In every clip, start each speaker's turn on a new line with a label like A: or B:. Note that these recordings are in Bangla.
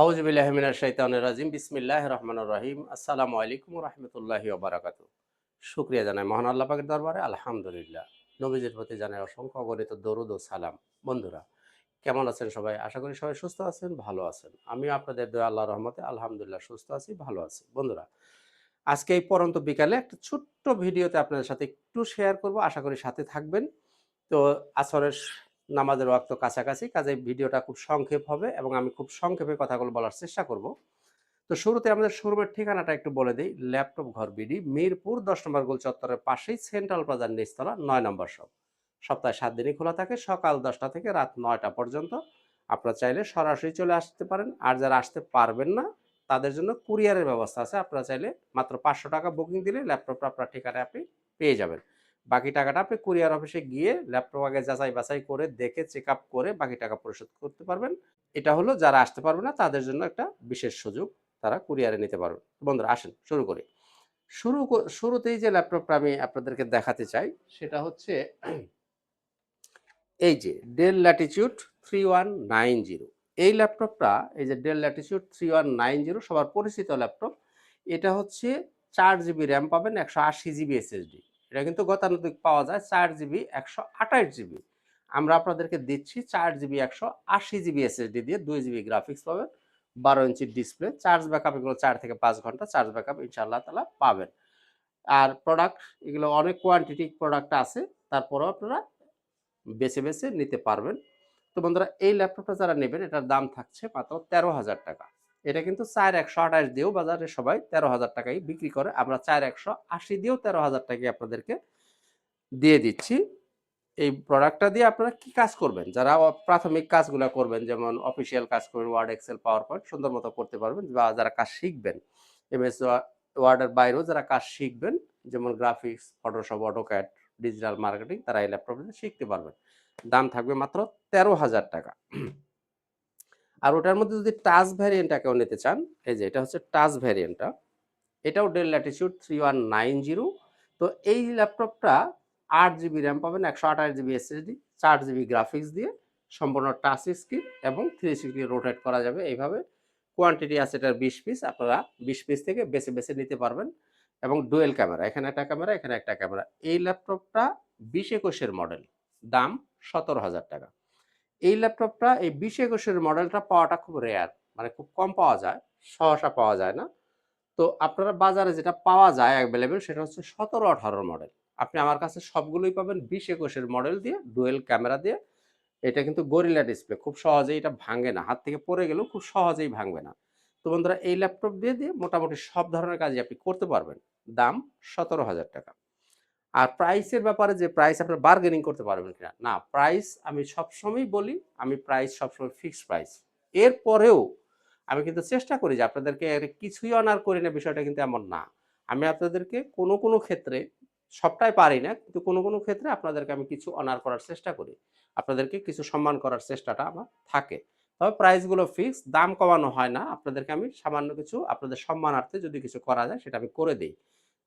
A: আউজবিল্লাহমিনার শৈতানের রাজিম। বিসমিল্লাহ রহমান রহিম। আসসালামু আলাইকুম রহমতুল্লাহি ওবরাকাত শুক্রিয়া জানাই মহান আল্লাহ পাকের দরবারে। আলহামদুলিল্লাহ। নবীজির প্রতি জানাই অসংখ্য অগণিত দরুদ ও সালাম। বন্ধুরা, কেমন আছেন সবাই? আশা করি সবাই সুস্থ আছেন, ভালো আছেন। আমিও আপনাদের দয়া আল্লাহ রহমতে আলহামদুলিল্লাহ সুস্থ আছি, ভালো আছি। বন্ধুরা, আজকে এই পরন্ত বিকালে একটা ছোট্ট ভিডিওতে আপনাদের সাথে একটু শেয়ার করব। আশা করি সাথে থাকবেন। তো আসরের নামাজের ওয়াক্ত কাছাকাছি, কাজে ভিডিওটা খুব সংক্ষেপ হবে এবং আমি খুব সংক্ষেপে কথাগুলো বলার চেষ্টা করব। তো শুরুতে আমাদের শোরুমের ঠিকানাটা একটু বলে দিই, ল্যাপটপ ঘর বিডি, মিরপুর, দশ নম্বর গোল চত্বরের পাশেই সেন্ট্রাল প্লাজার নিচতলা, নয় নম্বর শপ। সপ্তাহে সাত দিনই খোলা থাকে, সকাল দশটা থেকে রাত নয়টা পর্যন্ত। আপনারা চাইলে সরাসরি চলে আসতে পারেন, আর যারা আসতে পারবেন না, তাদের জন্য কুরিয়ারের ব্যবস্থা আছে। আপনারা চাইলে মাত্র পাঁচশো টাকা বুকিং দিলে ল্যাপটপটা আপনার ঠিকানায় আপনি পেয়ে যাবেন। বাকি টাকাটা আপনি কুরিয়ার অফিসে গিয়ে ল্যাপটপ আগে যাচাই বাছাই করে দেখে চেক আপ করে বাকি টাকা পরিশোধ করতে পারবেন। এটা হলো যারা আসতে পারবে না, তাদের জন্য একটা বিশেষ সুযোগ তারা কুরিয়ারে নিতে পারবে। বন্ধুরা, আসেন শুরু করি। শুরু শুরুতেই যে ল্যাপটপটা আমি আপনাদেরকে দেখাতে চাই, সেটা হচ্ছে এই যে Dell Latitude three one nine zero এই ল্যাপটপটা এই যে Dell Latitude three one nine zero সবার পরিচিত ল্যাপটপ এটা হচ্ছে চার জিবি র্যাম পাবেন, একশো আশি জিবি এসএসডি এটা কিন্তু গতানুগতিক পাওয়া যায়। চার জিবি একশো আঠাশ জিবি। আমরা আপনাদেরকে দিচ্ছি চার জিবি একশো আশি জিবি এসএসডি দিয়ে দুই জিবি গ্রাফিক্স পাবেন, বারো ইঞ্চির ডিসপ্লে চার্জ ব্যাকআপ এগুলো চার থেকে পাঁচ ঘণ্টা চার্জ ব্যাকআপ ইনশাআল্লাহ তালা পাবেন। আর প্রোডাক্ট এগুলো অনেক কোয়ান্টিটি প্রোডাক্ট আছে, তারপরেও আপনারা বেছে বেছে নিতে পারবেন। তো বন্ধুরা, এই ল্যাপটপটা যারা নেবেন, এটার দাম থাকছে মাত্র তেরো হাজার টাকা। এটা কিন্তু চার একশো আঠাশ দিয়েও বাজারে সবাই তেরো হাজার টাকায় বিক্রি করে। আমরা চার একশো আশি দিয়েও তেরো হাজার টাকায় আপনাদেরকে দিয়ে দিচ্ছি। এই প্রোডাক্টটা দিয়ে আপনারা কি কাজ করবেন? যারা প্রাথমিক কাজগুলো করবেন, যেমন অফিসিয়াল কাজ করবেন ওয়ার্ড এক্সেল পাওয়ার পয়েন্ট সুন্দর মতো করতে পারবেন বা যারা কাজ শিখবেন এমএস ওয়ার্ডের বাইরেও যারা কাজ শিখবেন, যেমন graphics Photoshop AutoCAD digital marketing তারা এই ল্যাপটপটা শিখতে পারবেন। দাম থাকবে মাত্র তেরো হাজার টাকা। আর ওটার মধ্যে যদি টাচ ভ্যারিয়েন্টটা কেউ নিতে চান, এই যে এটা হচ্ছে টাচ ভ্যারিয়েন্টটা, এটাও Dell Latitude three one nine zero তো এই ল্যাপটপটা আট জিবি র্যাম পাবেন, একশো আঠাশ জিবি এসএসডি চার জিবি গ্রাফিক্স দিয়ে সম্পূর্ণ টাচ স্ক্রিন এবং থ্রি সিক্সটি রোটেট করা যাবে। এইভাবে কোয়ান্টিটি আছে এটার বিশ পিস আপনারা বিশ পিস থেকে বেছে বেছে নিতে পারবেন। এবং ডুয়েল ক্যামেরা এখানে একটা ক্যামেরা এখানে একটা ক্যামেরা এই ল্যাপটপটা বিশ একুশের মডেল দাম সতেরো হাজার টাকা। এই ল্যাপটপটা এই বিশ একুশের মডেলটা পাওয়াটা খুব রেয়ার মানে খুব কম পাওয়া যায়, সহসা পাওয়া যায় না। তো আপনারা বাজারে যেটা পাওয়া যায় অ্যাভেলেবেল সেটা হচ্ছে সতেরো, আঠারোর মডেল আপনি আমার কাছে সবগুলোই পাবেন বিশ একুশের মডেল দিয়ে ডুয়েল ক্যামেরা দিয়ে। এটা কিন্তু গরিলা ডিসপ্লে খুব সহজেই এটা ভাঙে না। হাত থেকে পড়ে গেলেও খুব সহজেই ভাঙবে না। তো বন্ধুরা, এই ল্যাপটপ দিয়ে দিয়ে মোটামুটি সব ধরনের কাজই আপনি করতে পারবেন। দাম সতেরো হাজার টাকা। আর প্রাইসের ব্যাপারে যে প্রাইস আপনার বার্গেনিং করতে পারবেন কিনা? না প্রাইস আমি সবসময় বলি, আমি প্রাইস সবসময় ফিক্সড প্রাইস এরপরেও আমি কিন্তু চেষ্টা করি যে আপনাদেরকে কিছুই অনার করি না, বিষয়টা কিন্তু এমন না। আমি আপনাদেরকে কোনো কোনো ক্ষেত্রে সবটাই পারি না, কিন্তু কোনো কোনো ক্ষেত্রে আপনাদেরকে আমি কিছু অনার করার চেষ্টা করি। আপনাদেরকে কিছু সম্মান করার চেষ্টাটা আমার থাকে। তবে প্রাইসগুলো ফিক্স দাম কমানো হয় না। আপনাদেরকে আমি সামান্য কিছু, আপনাদের সম্মানার্থে যদি কিছু করা যায়, সেটা আমি করে দিই।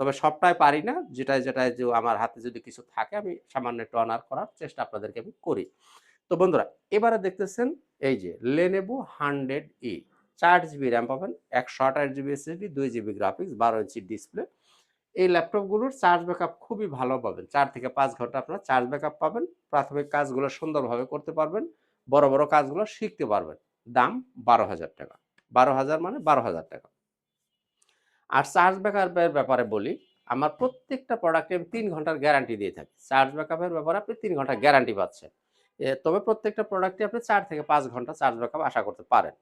A: তবে সবটাই পারি না। যেটাই যেটাই যে আমার হাতে যদি কিছু থাকে, আমি সামান্য একটু অনার করার চেষ্টা আপনাদেরকে আমি করি। তো বন্ধুরা, এবারে দেখতেছেন, এই যে লেনেভো হান্ড্রেড ই চার জিবি র্যাম পাবেন, একশো আঠাশ জিবি এসএসডি দুই জিবি গ্রাফিক্স বারো ইঞ্চি ডিসপ্লে এই ল্যাপটপগুলোর চার্জ ব্যাকআপ খুবই ভালো পাবেন। চার থেকে পাঁচ ঘণ্টা আপনারা চার্জ ব্যাকআপ পাবেন। প্রাথমিক কাজগুলো সুন্দরভাবে করতে পারবেন। বড় বড় কাজগুলো শিখতে পারবেন। দাম বারো হাজার টাকা। বারো হাজার মানে বারো হাজার টাকা। আর চার্জ ব্যাকআপের ব্যাপারে বলি, আমার প্রত্যেকটা প্রোডাক্টে আমি তিন ঘণ্টার গ্যারান্টি দিয়ে থাকি। চার্জ ব্যাকআপের ব্যাপারে আপনি তিন ঘণ্টা গ্যারান্টি পাচ্ছেন। তবে প্রত্যেকটা প্রোডাক্টে আপনি চার থেকে পাঁচ ঘণ্টা চার্জ ব্যাকআপ আশা করতে পারেন।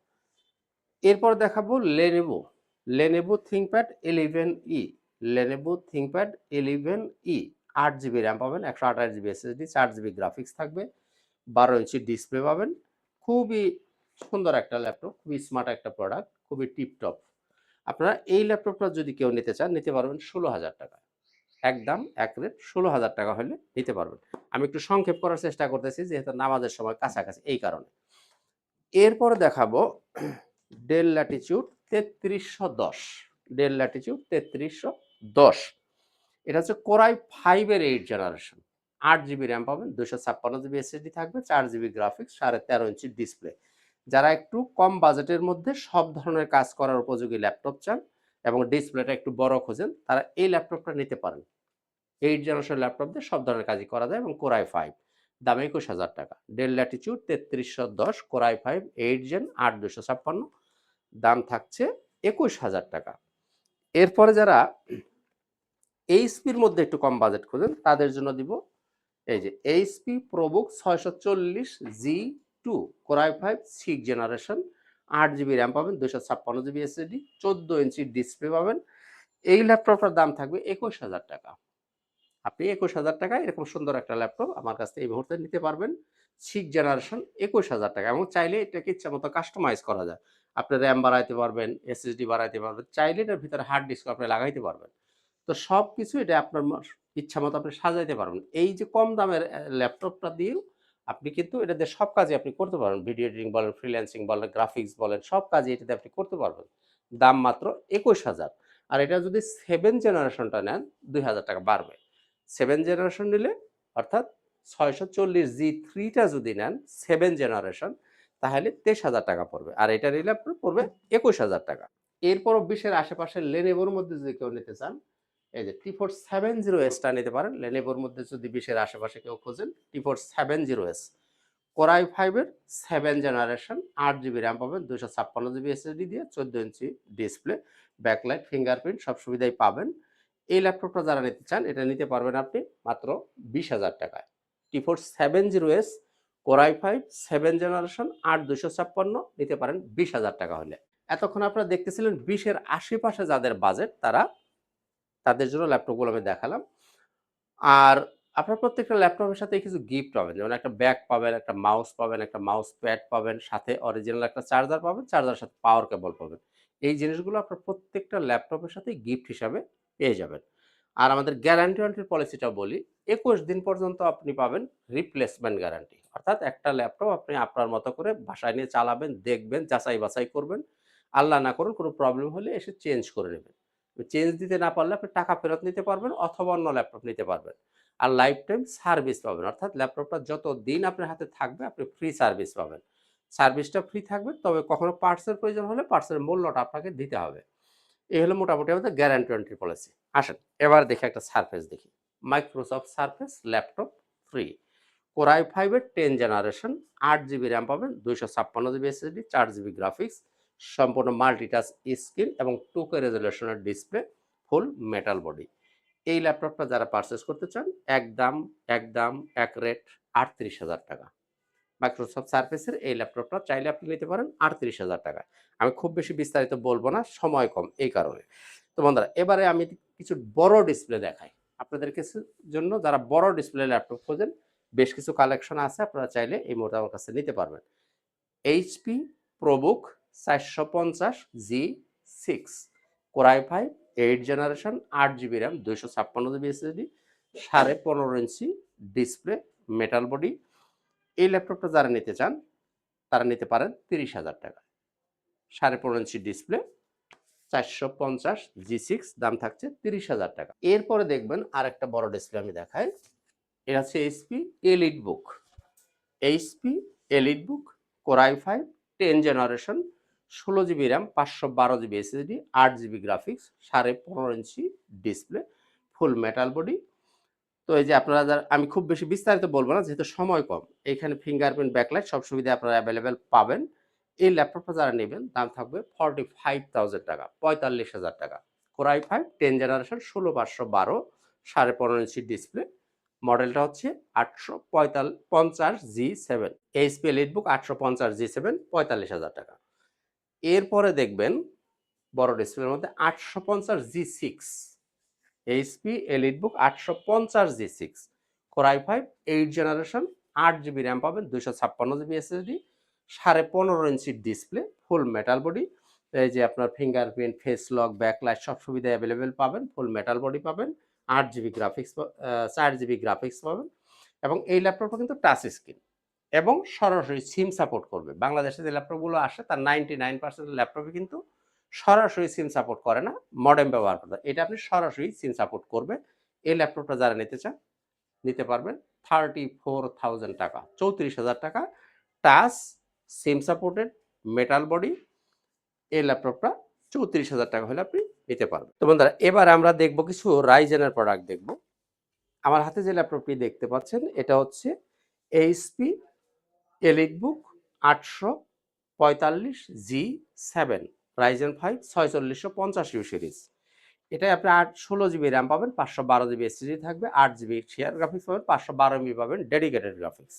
A: এরপর দেখাবো Lenovo Lenovo ThinkPad eleven E Lenovo ThinkPad eleven E আট জিবি র্যাম পাবেন, একশো আঠাশ জিবি এসএসডি চার জিবি গ্রাফিক্স থাকবে, বারো ইঞ্চি ডিসপ্লে পাবেন। খুবই সুন্দর একটা ল্যাপটপ খুবই স্মার্ট একটা প্রোডাক্ট খুবই টিপটপ আপনারা এই ল্যাপটপটা যদি কেউ নিতে চান, নিতে পারবেন ষোলো হাজার টাকা। একদম এক রেট ষোলো হাজার টাকা হলে নিতে পারবেন। আমি একটু সংক্ষেপ করার চেষ্টা করতেছি, যেহেতু নামাজের সময় কাছাকাছি, এই কারণে। এরপরে দেখাবো ডেল ল্যাটিচিউড তেত্রিশশো দশ। ডেল ল্যাটিচিউড তেত্রিশশো দশ। এটা হচ্ছে কোরাই ফাইভের এইট জেনারেশন আট জিবি র্যাম পাবেন দুশো ছাপ্পান্ন জিবি এসএসডি থাকবে, চার জিবি গ্রাফিক্স সাড়ে তেরো ইঞ্চি ডিসপ্লে যারা একটু কম বাজেটের মধ্যে সব ধরনের কাজ করার উপযোগী ল্যাপটপ চান এবং ডিসপ্লেটা একটু বড় খোঁজেন, তারা এই ল্যাপটপটা নিতে পারেন। এইট জেনারেশন ল্যাপটপ দিয়ে সব ধরনের কাজই করা যায় এবং কোরাই ফাইভ দাম একুশ হাজার টাকা। ডেল ল্যাটিচিউড তেত্রিশশো দশ কোরাই ফাইভ এইট জেন আট দুশো ছাপ্পান্ন, দাম থাকছে একুশ হাজার টাকা। এরপরে যারা এইচপির মধ্যে একটু কম বাজেট খোঁজেন, তাদের জন্য দিব এই যে এইচপি প্রোবুক ছয়শো চল্লিশ G two core i five six generation আট জিবি র্যাম পাবেন দুশো ছাপ্পান্ন জিবি এসএসডি চোদ্দ ইঞ্চি ডিসপ্লে পাবেন। এই ল্যাপটপটার দাম থাকবে একুশ হাজার টাকা। আপনি একুশ হাজার টাকায় এরকম সুন্দর একটা ল্যাপটপ আমার কাছ থেকে এই মুহূর্তে নিতে পারবেন। সিক্স জেনারেশন একুশ হাজার টাকা এবং চাইলে এটাকে ইচ্ছা মতো কাস্টমাইজ করা যায়। আপনি র্যাম বাড়াইতে পারবেন এসএসডি বাড়াইতে পারবেন, চাইলে এটার ভিতরে হার্ড ডিস্ক আপনি লাগাইতে পারবেন। তো সব কিছু এটা আপনার ইচ্ছা মতো আপনি সাজাইতে পারবেন। এই যে কম দামের ল্যাপটপটা দিয়েও আপনি কিন্তু এটা দিয়ে সব কাজে আপনি করতে পারবেন। ভিডিও এডিটিং বলেন ফ্রিল্যান্সিং বলেন গ্রাফিক্স বলেন, সব কাজে এটাতে আপনি করতে পারবেন। দাম মাত্র একুশ হাজার। আর এটা যদি সেভেন জেনারেশনটা নেন, দুই হাজার টাকা বাড়বে। সেভেন জেনারেশন নিলে, অর্থাৎ ছয়শো চল্লিশ জি থ্রিটা যদি নেন সেভেন জেনারেশন তাহলে তেইশ হাজার টাকা পড়বে। আর এটা নিলে আপনার পড়বে একুশ হাজার টাকা। এরপরও বিশের আশেপাশের লেনেবোর মধ্যে যদি কেউ নিতে চান এই যে টি ফোর সেভেন জিরো এসটা নিতে পারেন। লেনেবোর মধ্যে যদি বিশের আশেপাশে কেউ খোঁজেন T four seven zero S core i ফাইভের সেভেন জেনারেশন আট জিবি র্যাম পাবেন দুশো ছাপ্পান্ন জিবি এসএসডি দিয়ে, চোদ্দ ইঞ্চি ডিসপ্লে ব্যাকলাইট ফিঙ্গারপ্রিন্ট সব সুবিধাই পাবেন। এই ল্যাপটপটা যারা নিতে চান, এটা নিতে পারবেন আপনি মাত্র বিশ হাজার টাকায়। T four seven zero S core i five seven generation আট দুশো ছাপ্পান্ন, নিতে পারেন বিশ হাজার টাকা হলে। এতক্ষণ আপনারা দেখতেছিলেন বিশের আশেপাশে যাদের বাজেট তারা তাদের জন্য ল্যাপটপগুলো আমি দেখালাম। আর আপনার প্রত্যেকটা ল্যাপটপের সাথে কিছু গিফট পাবেন, যেমন একটা ব্যাগ পাবেন, একটা মাউস পাবেন, একটা মাউস প্যাড পাবেন, সাথে অরিজিনাল একটা চার্জার পাবেন চার্জারের সাথে পাওয়ার কেবল পাবেন। এই জিনিসগুলো আপনার প্রত্যেকটা ল্যাপটপের সাথে গিফট হিসাবে পেয়ে যাবেন। আর আমাদের গ্যারান্টি ওয়ারেন্টির পলিসিটা বলি, একুশ দিন পর্যন্ত আপনি পাবেন রিপ্লেসমেন্ট গ্যারান্টি অর্থাৎ একটা ল্যাপটপ আপনি আপনার মতো করে বাসায় নিয়ে চালাবেন, দেখবেন যাচাই বাছাই করবেন। আল্লাহ না করুন, কোনো প্রবলেম হলে এসে চেঞ্জ করে নেবেন। চেঞ্জ দিতে না পারলে আপনি টাকা ফেরত নিতে পারবেন অথবা অন্য ল্যাপটপ নিতে পারবেন। আর লাইফ টাইম সার্ভিস পাবেন, অর্থাৎ ল্যাপটপটা যত দিন আপনার হাতে থাকবে আপনি ফ্রি সার্ভিস পাবেন। সার্ভিসটা ফ্রি থাকবে, তবে কখনো পার্টসের প্রয়োজন হলে পার্টসের মূল্যটা আপনাকে দিতে হবে। এই হলো মোটামুটি আমাদের গ্যারান্টি ওয়ারেন্টি পলিসি আসেন, এবার দেখি একটা সার্ফেস দেখি। Microsoft Surface laptop three core i ফাইভের টেন জেনারেশন আট জিবি র্যাম পাবেন, দুইশো ছাপ্পান্ন জিবি এসএসডি চার জিবি গ্রাফিক্স সম্পূর্ণ মাল্টিটাচ স্ক্রিন এবং টুকে রেজলিউশনের ডিসপ্লে ফুল মেটাল বডি এই ল্যাপটপটা যারা পারচেস করতে চান এক দাম এক দাম এক রেট আটত্রিশ হাজার টাকা। মাইক্রোসফট সার্ফেসের এই ল্যাপটপটা চাইলে আপনি নিতে পারেন আটত্রিশ হাজার টাকা। আমি খুব বেশি বিস্তারিত বলব না, সময় কম এই কারণে। তো বন্ধুরা, এবারে আমি কিছু বড় ডিসপ্লে দেখাই। আপনাদের কিছু জন্য যারা বড় ডিসপ্লে ল্যাপটপ খোঁজেন, বেশ কিছু কালেকশন আছে, আপনারা চাইলে এই মুহূর্তে আমার কাছে নিতে পারবেন। এইচপি প্রবুক চারশো পঞ্চাশ G six. Core i five eight generation আট জিবি র্যাম দুইশো ছাপ্পান্ন জিবি এসএসডি সাড়ে পনেরো ইঞ্চি ডিসপ্লে মেটাল বডি এই ল্যাপটপটা যারা নিতে চান, তারা নিতে পারেন তিরিশ হাজার টাকা। সাড়ে পনেরো ইঞ্চি ডিসপ্লে চারশো পঞ্চাশ জি সিক্স, দাম থাকছে তিরিশ হাজার টাকা। এরপরে দেখবেন আর একটা বড় ডিসপ্লে আমি দেখাই। এটা হচ্ছে HP EliteBook HP EliteBook core i five ten generation ষোলো জিবি র্যাম, পাঁচশো বারো জিবি এসএসডি, আট জিবি গ্রাফিক্স, সাড়ে পনেরো inch display, full metal body. তো এই যে আপনারা যারা, আমি খুব বেশি বিস্তারিত বলব না, যেহেতু সময় কম, এখানে ফিঙ্গারপ্রিন্ট ব্যাকলাইট সব সুবিধা আপনারা অ্যাভেলেবেল পাবেন। এই ল্যাপটপটা যারা নেবেন, দাম থাকবে ফর্টি ফাইভ থাউজেন্ড টাকা, পঁয়তাল্লিশ হাজার টাকা। কোরাই ফাইভ টেন জেনারেশন ষোলো পাঁচশো বারো, সাড়ে পনেরো ইঞ্চি ডিসপ্লে মডেলটা হচ্ছে আটশো পঁয়তাল, পঞ্চাশ জি সেভেন এইচপি লিটবুক আটশো পঞ্চাশ জি সেভেন পঁয়তাল্লিশ হাজার টাকা। এরপরে দেখবেন বড় ডিসপ্লের মধ্যে আটশো পঞ্চাশ G six HP EliteBook আটশো পঞ্চাশ G six core i five eight generation আট জিবি র্যাম পাবেন দুশো ছাপ্পান্ন জিবি এসএসডি সাড়ে পনেরো ইঞ্চির ডিসপ্লে ফুল মেটাল বডি এই যে আপনার ফিঙ্গারপ্রিন্ট ফেস লক ব্যাকলাইট সব সুবিধা অ্যাভেলেবেল পাবেন ফুল মেটাল বডি পাবেন, আট জিবি গ্রাফিক্স চার জিবি গ্রাফিক্স পাবেন এবং এই ল্যাপটপটা কিন্তু টাচ স্ক্রিন এবং সরাসরি সিম সাপোর্ট করবে। বাংলাদেশে যে ল্যাপটপগুলো আসে, তার নাইনটি নাইন পার্সেন্ট ল্যাপটপে কিন্তু সরাসরি সিম সাপোর্ট করে না মডেম ব্যবহার করতে এটা আপনি সরাসরি সিম সাপোর্ট করবে। এই ল্যাপটপটা যারা নিতে চান, নিতে পারবেন থার্টি ফোর থাউজেন্ড টাকা, চৌত্রিশ হাজার টাকা touch SIM supported metal body এই ল্যাপটপটা চৌত্রিশ হাজার টাকা হলে আপনি নিতে পারবেন। তো বন্ধুরা, এবার আমরা দেখব কিছু রাইজেনের প্রোডাক্ট দেখব। আমার হাতে যে ল্যাপটপটি দেখতে পাচ্ছেন, এটা হচ্ছে এইচপি এলিট বুক আটশো পঁয়তাল্লিশ জি সেভেন রাইজেন ফাইভ ছয়চল্লিশশো পঞ্চাশ ইউ সিরিজ এটাই আপনি আট, ষোলো জিবি র্যাম পাবেন, পাঁচশো বারো জিবি এসএসডি থাকবে, আট জিবি শেয়ার গ্রাফিক্স পাবেন, পাঁচশো বারো এমবি পাবেন ডেডিকেটেড গ্রাফিক্স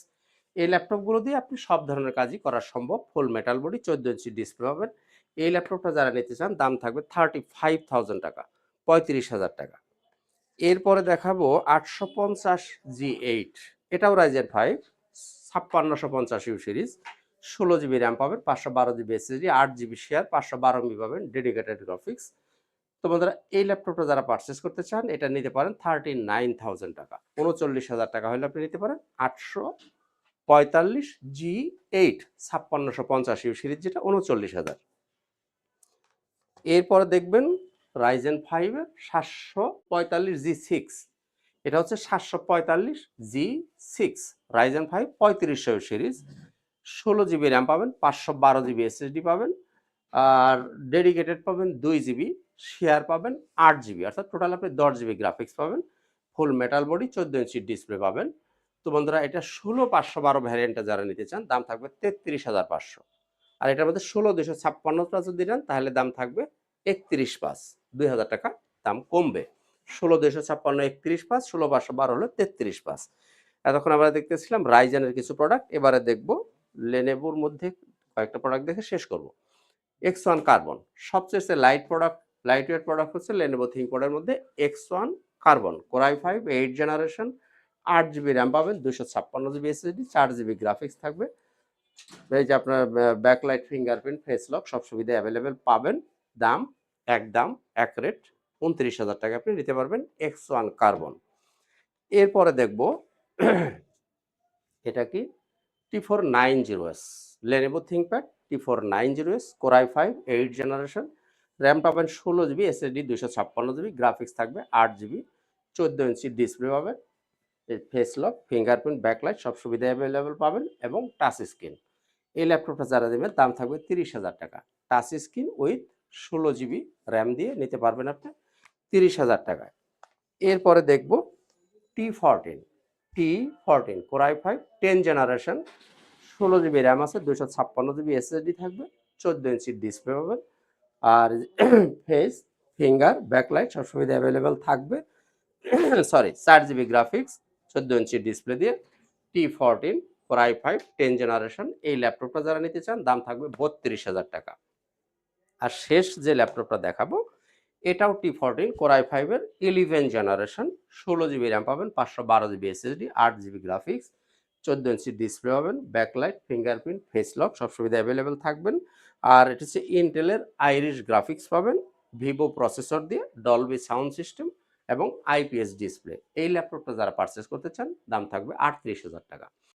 A: এই ল্যাপটপগুলো দিয়ে আপনি সব ধরনের কাজই করা সম্ভব। ফুল মেটাল বডি চোদ্দ ইঞ্চি ডিসপ্লে পাবেন। এই ল্যাপটপটা যারা নিতে চান, দাম থাকবে থার্টি ফাইভ থাউজেন্ড টাকা, পঁয়ত্রিশ হাজার টাকা। এরপরে দেখাবো আটশো পঞ্চাশ জি এইট এটাও রাইজেন ফাইভ ছাপ্পান্নশো পঞ্চাশ ইউ সিরিজ ষোলো জিবি র্যাম পাবেন, পাঁচশো বারো জিবি এসএসডি আট জিবি শেয়ার পাঁচশো বারো এমবি পাবেন ডেডিকেটেড গ্রাফিক্স তো বন্ধুরা এই ল্যাপটপটা যারা পারচেস করতে চান, এটা নিতে পারেন থার্টি নাইন থাউজেন্ড টাকা। উনচল্লিশ হাজার টাকা হলে আপনি নিতে পারেন আটশো পঁয়তাল্লিশ জি এইট ছাপ্পান্নশো পঞ্চাশ ইউ সিরিজ যেটা উনচল্লিশ হাজার। এরপরে দেখবেন রাইজেন ফাইভের সাতশো পঁয়তাল্লিশ জি সিক্স এটা হচ্ছে সাতশো পঁয়তাল্লিশ জি সিক্স রাইজেন ফাইভ পঁয়ত্রিশশো সিরিজ, ষোলো জিবি র্যাম পাবেন, পাঁচশো বারো জিবি এসএসডি পাবেন, আর ডেডিকেটেড পাবেন দুই জিবি শেয়ার পাবেন আট জিবি, অর্থাৎ টোটাল আপনি দশ জিবি গ্রাফিক্স পাবেন ফুল মেটাল বডি চোদ্দ ইঞ্চি ডিসপ্লে পাবেন। তো বন্ধুরা, এটা ষোলো পাঁচশো বারো ভ্যারিয়েন্টটা যারা নিতে চান, দাম থাকবে তেত্রিশ হাজার পাঁচশো। আর এটার মধ্যে ষোলো দুশো ছাপ্পান্নটা যদি নেন, তাহলে দাম থাকবে একত্রিশ পাঁচ, দুই হাজার টাকা দাম কমবে। ষোলো দুশো ছাপ্পান্ন একত্রিশ পাঁচ, ষোলো পাঁচশো বারো হলো তেত্রিশ পাঁচ। এতক্ষণ আমরা দেখতেছিলাম রাইজানের কিছু প্রোডাক্ট এবারে দেখব লেনেবোর মধ্যে কয়েকটা প্রোডাক্ট দেখে শেষ করব। এক্স ওয়ান কার্বন সবচেয়ে light product light weight product হচ্ছে লেনেভো থিঙ্কপোর্ডের মধ্যে X one carbon core i five eight generation আট জিবি র্যাম পাবেন দুশো ছাপ্পান্ন জিবি এসএসডি চার জিবি গ্রাফিক্স থাকবে। এই যে আপনার ব্যাকলাইট ফিঙ্গারপ্রিন্ট ফেস লক সব সুবিধা অ্যাভেলেবেল পাবেন। দাম এক দাম এক রেট উনত্রিশ হাজার টাকা আপনি নিতে পারবেন এক্স ওয়ান কার্বন এরপরে দেখব, এটা কি? T four nine zero S Lenovo ThinkPad T four nine zero S core i five eight generation RAM পাবেন ষোলো জিবি এসএসডি দুশো ছাপ্পান্ন জিবি গ্রাফিক্স থাকবে আট জিবি চোদ্দ ইঞ্চি ডিসপ্লে পাবেন ফেস লক ফিঙ্গারপ্রিন্ট ব্যাকলাইট সব সুবিধা অ্যাভেলেবেল পাবেন এবং টাচ স্ক্রিন এই ল্যাপটপটা যারা দেবেন দাম থাকবে তিরিশ হাজার টাকা। টাচ স্ক্রিন উইথ ষোলো জিবি র্যাম দিয়ে নিতে পারবেন আপনি। তিরিশ হাজার টাকায়। এরপরে দেখব T fourteen T fourteen core i five ten generation ষোলো জিবি র্যাম আছে দুশো ছাপ্পান্ন জিবি এসএসডি থাকবে, চোদ্দ ইঞ্চি ডিসপ্লে পাবেন। আর ফেস ফিঙ্গার ব্যাকলাইট সব সুবিধা অ্যাভেলেবেল থাকবে। সরি চার জিবি গ্রাফিক্স চোদ্দ ইঞ্চি ডিসপ্লে দিয়ে T fourteen core i five ten generation এই ল্যাপটপটা যারা নিতে চান, দাম থাকবে বত্রিশ হাজার টাকা। আর শেষ যে ল্যাপটপটা দেখাবো এটাও টি ফোরটিন কোরাই ফাইভের ইলেভেন জেনারেশন ষোলো জিবি র্যাম পাবেন, পাঁচশো বারো জিবি এসএসডি আট জিবি গ্রাফিক্স চোদ্দ ইঞ্চি ডিসপ্লে পাবেন ব্যাকলাইট ফিঙ্গারপ্রিন্ট ফেস লক সব সুবিধা অ্যাভেলেবেল থাকবেন। আর এটা হচ্ছে ইন্টেলের আইরিশ গ্রাফিক্স পাবেন ভিভো প্রসেসর দিয়ে ডলবি সাউন্ড সিস্টেম এবং আইপিএস ডিসপ্লে এই ল্যাপটপটা যারা পারচেস করতে চান, দাম থাকবে আটত্রিশ হাজার টাকা।